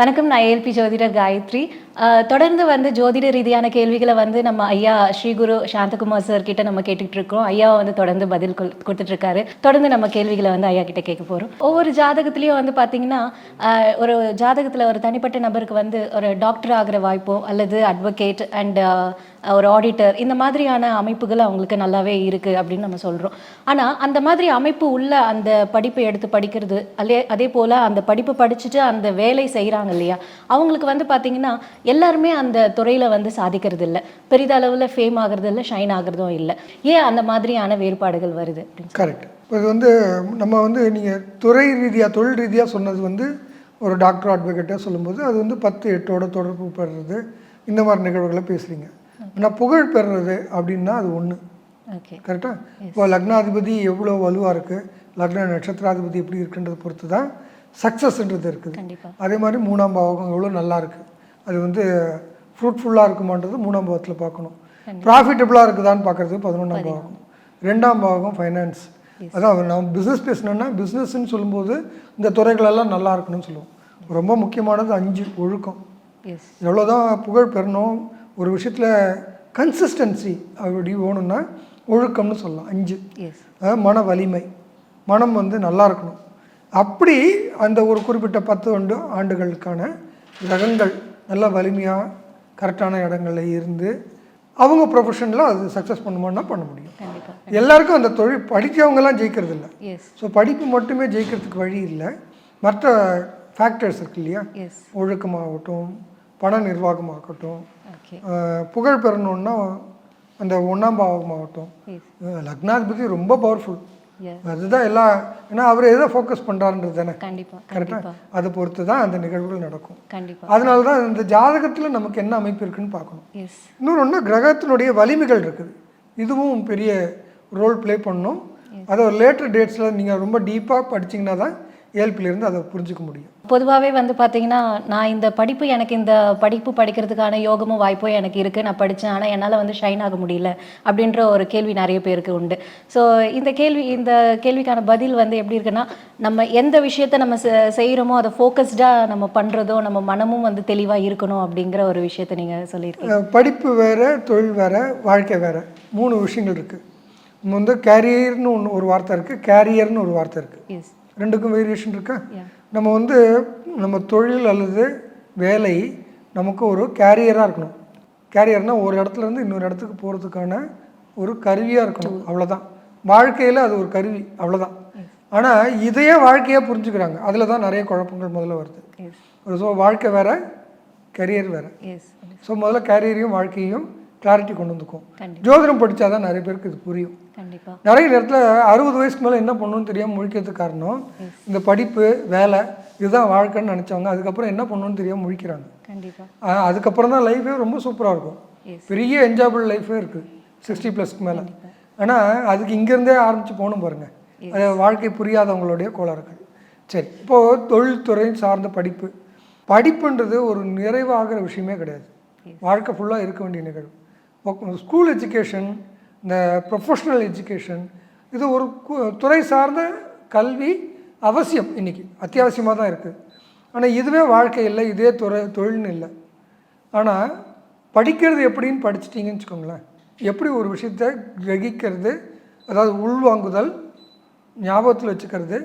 வணக்கம் நான் ஏஎல்பி ஜோதிடர் காயத்ரி. தொடர்ந்து வந்து ஜோதிட ரீதியான கேள்விகளை வந்து நம்ம ஐயா ஸ்ரீகுரு சாந்தகுமார் சார் கிட்ட நம்ம கேட்டுட்டு இருக்கோம் ஐயா வந்து தொடர்ந்து பதில் கொள்- கொடுத்துட்டு இருக்காரு தொடர்ந்து நம்ம கேள்விகளை வந்து ஐயா கிட்ட கேட்க போறோம். ஒவ்வொரு ஜாதகத்திலயும் வந்து பாத்தீங்கன்னா ஒரு ஜாதகத்துல ஒரு தனிப்பட்ட நபருக்கு வந்து ஒரு டாக்டர் ஆகிற வாய்ப்போ அல்லது அட்வொகேட் அண்ட் ஒரு ஆடிட்டர் இந்த மாதிரியான அமைப்புகள் அவங்களுக்கு நல்லாவே இருக்கு அப்படின்னு நம்ம சொல்றோம். ஆனா அந்த மாதிரி அமைப்பு உள்ள அந்த படிப்பை எடுத்து படிக்கிறது அல்லே அதே போல அந்த படிப்பு படிச்சுட்டு அந்த வேலை செய்றாங்க இல்லையா? அவங்களுக்கு வந்து பாத்தீங்கன்னா எல்லாருமே அந்த துறையில வந்து சாதிக்கிறது இல்ல பெரிதளவுல ஃபேம் ஆகுறது இல்ல ஷைன் ஆகுறதும் இல்ல. ஏன் அந்த மாதிரியான வேறுபாடுகள் வருது கரெக்ட் இது வந்து நம்ம வந்து நீங்கள் துறை ரீதியாக தொழில் ரீதியாக சொன்னது வந்து ஒரு டாக்டர் அட்வொகேட்டாக சொல்லும்போது அது வந்து பத்து எட்டோட தொடர்பு பெறுறது. இந்த மாதிரி நிகழ்வுகளை பேசுகிறீங்க ஆனால் புகழ் பெறுறது அப்படின்னா அது ஒன்று ஓகே. கரெக்டாக இப்போ லக்னாதிபதி எவ்வளோ வலுவாக இருக்குது லக்ன நட்சத்திராதிபதி எப்படி இருக்குன்றதை பொறுத்து தான் சக்ஸஸ்ன்றது இருக்குது. அதே மாதிரி மூணாம் பாவகம் எவ்வளோ நல்லா இருக்குது அது வந்து ஃப்ரூட்ஃபுல்லாக இருக்குமான்றது மூணாம் பாவத்தில் பார்க்கணும். ப்ராஃபிட்டபுளாக இருக்குதான்னு பார்க்குறது பதினொன்றாம் பாவகம். ரெண்டாம் பாவகம் ஃபைனான்ஸ் அதான் நம்ம பிஸ்னஸ் பேசணுன்னா பிஸ்னஸ்ன்னு சொல்லும்போது இந்த துறைகளெல்லாம் நல்லா இருக்கணும்னு சொல்லுவோம். ரொம்ப முக்கியமானது அஞ்சு ஒழுக்கம். எஸ் எவ்வளோதான் புகழ் பெறணும் ஒரு விஷயத்தில் கன்சிஸ்டன்சி அப்படி வேணும்னா ஒழுக்கம்னு சொல்லலாம். அஞ்சு. அதாவது மன வலிமை. மனம் வந்து நல்லா இருக்கணும். அப்படி அந்த ஒரு குறிப்பிட்ட பத்து ஆண்டு ஆண்டுகளுக்கான கிரகங்கள் நல்ல வலிமையாக கரெக்டான இடங்கள்ல இருந்து அவங்க ப்ரொஃபஷனில் அது சக்ஸஸ் பண்ணுமான்னா பண்ண முடியும். எல்லாருக்கும் அந்த தொழில் படித்தவங்கெல்லாம் ஜெயிக்கிறது இல்லை ஸோ படிப்பு மட்டுமே ஜெயிக்கிறதுக்கு வழி இல்லை. மற்ற ஃபேக்டர்ஸ் இருக்கு இல்லையா? ஒழுக்கமாகட்டும் பண நிர்வாகமாகட்டும் புகழ் பெறணுன்னா அந்த ஒன்றாம் பாவமாகட்டும். லக்னாதிபதி ரொம்ப பவர்ஃபுல் அதுதான் எல்லா ஏன்னா அவர் எதை ஃபோக்கஸ் பண்ணுறாருன்றது தானே. கண்டிப்பா கரெக்டாக அதை பொறுத்து தான் அந்த நிகழ்வுகள் நடக்கும். கண்டிப்பா. அதனால தான் இந்த ஜாதகத்தில் நமக்கு என்ன அமைப்பு இருக்குன்னு பார்க்கணும். இன்னொன்று ஒன்று கிரகத்தினுடைய வலிமைகள் இருக்குது. இதுவும் பெரிய ரோல் ப்ளே பண்ணும். அதை ஒரு லேட்டர் டேட்ஸில் நீங்கள் ரொம்ப டீப்பாக படிச்சீங்கன்னா தான் ஏல்பிலேருந்து அதை புரிஞ்சுக்க முடியும். பொதுவாகவே வந்து பார்த்தீங்கன்னா நான் இந்த படிப்பு எனக்கு இந்த படிப்பு படிக்கிறதுக்கான யோகமும் வாய்ப்பும் எனக்கு இருக்குது நான் படித்தேன் ஆனால் என்னால் வந்து ஷைன் ஆக முடியல அப்படின்ற ஒரு கேள்வி நிறைய பேருக்கு உண்டு. ஸோ இந்த கேள்வி இந்த கேள்விக்கான பதில் வந்து எப்படி இருக்குன்னா நம்ம எந்த விஷயத்த நம்ம செய்கிறோமோ அதை ஃபோக்கஸ்டாக நம்ம பண்ணுறதோ நம்ம மனமும் வந்து தெளிவாக இருக்கணும் அப்படிங்கிற ஒரு விஷயத்த நீங்கள் சொல்லியிருக்கீங்க. படிப்பு வேறு தொழில் வேறு வாழ்க்கை வேறு மூணு விஷயங்கள் இருக்குது வந்து கேரியர்னு ஒன்று ஒரு வார்த்தை இருக்குது கேரியர்னு ஒரு வார்த்தை இருக்குது எஸ் ரெண்டுக்கும் வேரியேஷன் இருக்கா. நம்ம வந்து நம்ம தொழில் அல்லது வேலை நமக்கு ஒரு கேரியராக இருக்கணும். கேரியர்னா ஒரு இடத்துல இருந்து இன்னொரு இடத்துக்கு போகிறதுக்கான ஒரு கருவியாக இருக்கணும். அவ்வளோதான் வாழ்க்கையில் அது ஒரு கருவி. அவ்வளோதான் ஆனால் இதையே வாழ்க்கையாக புரிஞ்சுக்கிறாங்க. அதில் தான் நிறைய குழப்பங்கள் முதல்ல வருது. ஸோ வாழ்க்கை வேற கரியர் வேற. ஸோ முதல்ல கேரியரையும் வாழ்க்கையையும் கிளாரிட்டி கொண்டு வந்துக்கும். ஜோதிடம் படித்தாதான் நிறைய பேருக்கு இது புரியும். நிறைய நேரத்தில் அறுபது வயசுக்கு மேலே என்ன பண்ணணும்னு தெரியாமல் முழிக்கிறதுக்கு காரணம் இந்த படிப்பு வேலை இதுதான் வாழ்க்கைன்னு நினச்சவங்க அதுக்கப்புறம் என்ன பண்ணணும்னு தெரியாமல் முழிக்கிறாங்க. அதுக்கப்புறம் தான் லைஃபே ரொம்ப சூப்பராக இருக்கும். பெரிய என்ஜாயபிள் லைஃபே இருக்குது சிக்ஸ்டி ப்ளஸ்க்கு மேலே. ஆனால் அதுக்கு இங்கேருந்தே ஆரம்பித்து போகணும் பாருங்கள் அது வாழ்க்கை புரியாதவங்களுடைய கோளாறுகள். சரி இப்போது தொழில்துறை சார்ந்த படிப்பு. படிப்புன்றது ஒரு நிறைவாகிற விஷயமே கிடையாது. வாழ்க்கை ஃபுல்லாக இருக்க வேண்டிய நிகழ்வு. ஸ்கூல் எஜுகேஷன் இந்த ப்ரொஃபஷனல் எஜுகேஷன் இது ஒரு துறை சார்ந்த கல்வி அவசியம் இன்னைக்கு. அத்தியாவசியமாக தான் இருக்குது ஆனால் இதுவே வாழ்க்கை இல்லை இதே துறை தொழில்னு இல்லை. ஆனால் படிக்கிறது எப்படின்னு படிச்சிட்டிங்கன்னு வச்சுக்கோங்களேன். எப்படி ஒரு விஷயத்தை கிரகிக்கிறது அதாவது உள்வாங்குதல் ஞாபகத்தில் வச்சுக்கிறது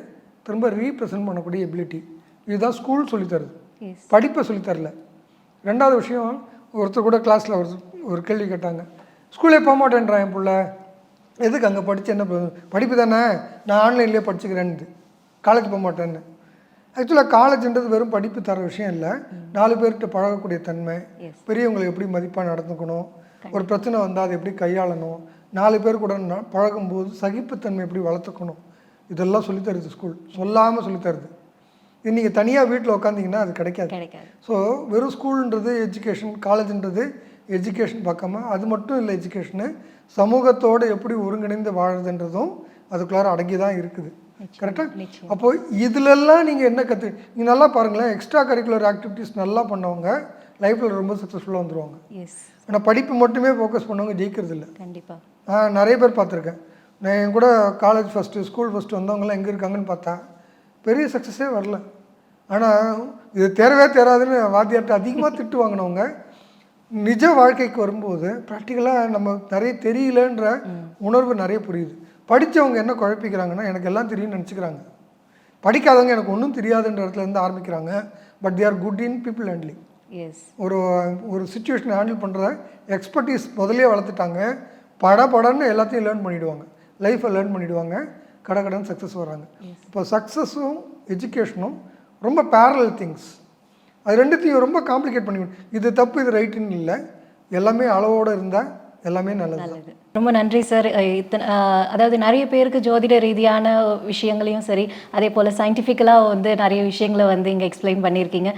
திரும்ப ரீப்ரசன்ட் பண்ணக்கூடிய எபிலிட்டி இதுதான் ஸ்கூல் சொல்லித்தருது படிப்பை சொல்லித்தரல ரெண்டாவது விஷயம் ஒருத்தர் கூட கிளாஸில் ஒரு ஒரு கேள்வி கேட்டாங்க. ஸ்கூலே போக மாட்டேன்றான் என் புள்ள? எதுக்கு அங்கே படித்து என்ன? படிப்பு தானே? நான் ஆன்லைன்லேயே படிச்சுக்கிறேன்னு காலேஜ் போக மாட்டேன்னு. ஆக்சுவலாக காலேஜ்ன்றது வெறும் படிப்பு தர விஷயம் இல்லை. நாலு பேர்கிட்ட பழகக்கூடிய தன்மை. பெரியவங்களை எப்படி மதிப்பாக நடந்துக்கணும்? ஒரு பிரச்சனை வந்தால் அதை எப்படி கையாளணும்? நாலு பேர் கூட பழகும்போது சகிப்புத்தன்மை எப்படி வளர்த்துக்கணும்? இதெல்லாம் சொல்லித் தருது ஸ்கூல். சொல்லாமல் சொல்லித் தருது. இது நீங்கள் தனியாக வீட்டில் உட்காந்திங்கன்னா அது கிடைக்காது. கிடைக்காது. ஸோ வெறும் ஸ்கூல்ன்றது எஜுகேஷன் காலேஜ்ன்றது எஜுகேஷன் பார்க்காம அது மட்டும் இல்லை எஜுகேஷனு. சமூகத்தோடு எப்படி ஒருங்கிணைந்து வாழுதுன்றதும் அதுக்குள்ளார அடங்கி தான் இருக்குது கரெக்டாக நிச்சயம். அப்போ இதுலெல்லாம் நீங்கள் என்ன கற்று நீங்கள் நல்லா பாருங்களேன் எக்ஸ்ட்ரா கரிக்குலர் ஆக்டிவிட்டீஸ் நல்லா பண்ணவங்க லைஃப்பில் ரொம்ப சக்ஸஸ்ஃபுல்லாக வந்துருவாங்க. எஸ் ஆனால் படிப்பு மட்டுமே ஃபோக்கஸ் பண்ணவங்க ஜெயிக்கிறது இல்லை கண்டிப்பாக நிறைய பேர் பார்த்துருக்கேன். நான் என் கூட காலேஜ் ஃபஸ்ட்டு ஸ்கூல் ஃபஸ்ட்டு வந்தவங்கலாம் எங்கே இருக்காங்கன்னு பார்த்தா பெரிய சக்ஸஸே வரல. ஆனால் இது தேரவே தேராதுன்னு வாத்தியார்ட்ட அதிகமாக திட்டு வாங்கினவங்க. நிஜ வாழ்க்கைக்கு வரும்போது ப்ராக்டிக்கலாக நம்ம நிறைய தெரியலன்ற உணர்வு நிறைய புரியுது. படித்தவங்க என்ன குழப்பிக்கிறாங்கன்னா எனக்கு எல்லாம் தெரியும்னு நினச்சிக்கிறாங்க. படிக்காதவங்க எனக்கு ஒன்றும் தெரியாதுன்ற இடத்துல இருந்து ஆரம்பிக்கிறாங்க. But they are good in people handling as ஒரு ஒரு சுச்சுவேஷனை ஹேண்டில் பண்ணுற எக்ஸ்பர்டீஸ் முதல்லயே வளர்த்துட்டாங்க. பட படன்னு எல்லாத்தையும் லேர்ன் பண்ணிடுவாங்க. லைஃப்பை லேர்ன் பண்ணிடுவாங்க. கட கடன் சக்ஸஸ் வர்றாங்க இப்போ சக்ஸஸும் எஜுகேஷனும் ரொம்ப பேரலல் திங்ஸ் அது ரெண்டுத்தையும் ரொம்ப காம்ப்ளிகேட் பண்ணிக்கணும். இது தப்பு இது ரைட்டுன்னு இல்லை. எல்லாமே அளவோடு இருந்தால் எல்லாமே நல்லது. ரொம்ப நன்றி சார் இத்தனை அதாவது நிறைய பேருக்கு ஜோதிட ரீதியான விஷயங்களையும் சரி அதே போல் சயின்டிஃபிக்கலாக வந்து நிறைய விஷயங்களை வந்து இங்கே எக்ஸ்பிளைன் பண்ணியிருக்கீங்க.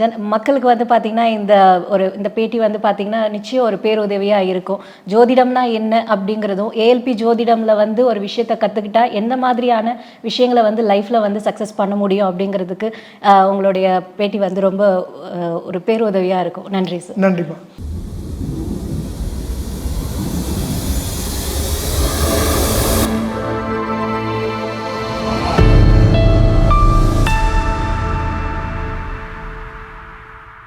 ஜன் மக்களுக்கு வந்து பார்த்திங்கன்னா இந்த ஒரு இந்த பேட்டி வந்து பார்த்திங்கன்னா நிச்சயம் ஒரு பேருதவியாக இருக்கும். ஜோதிடம்னா என்ன அப்படிங்கிறதும் ஏஎல்பி ஜோதிடமில் வந்து ஒரு விஷயத்தை கற்றுக்கிட்டா எந்த மாதிரியான விஷயங்களை வந்து லைஃப்பில் வந்து சக்ஸஸ் பண்ண முடியும் அப்படிங்கிறதுக்கு உங்களுடைய பேட்டி வந்து ரொம்ப ஒரு பேருதவியாக இருக்கும். நன்றி சார் நன்றிப்பா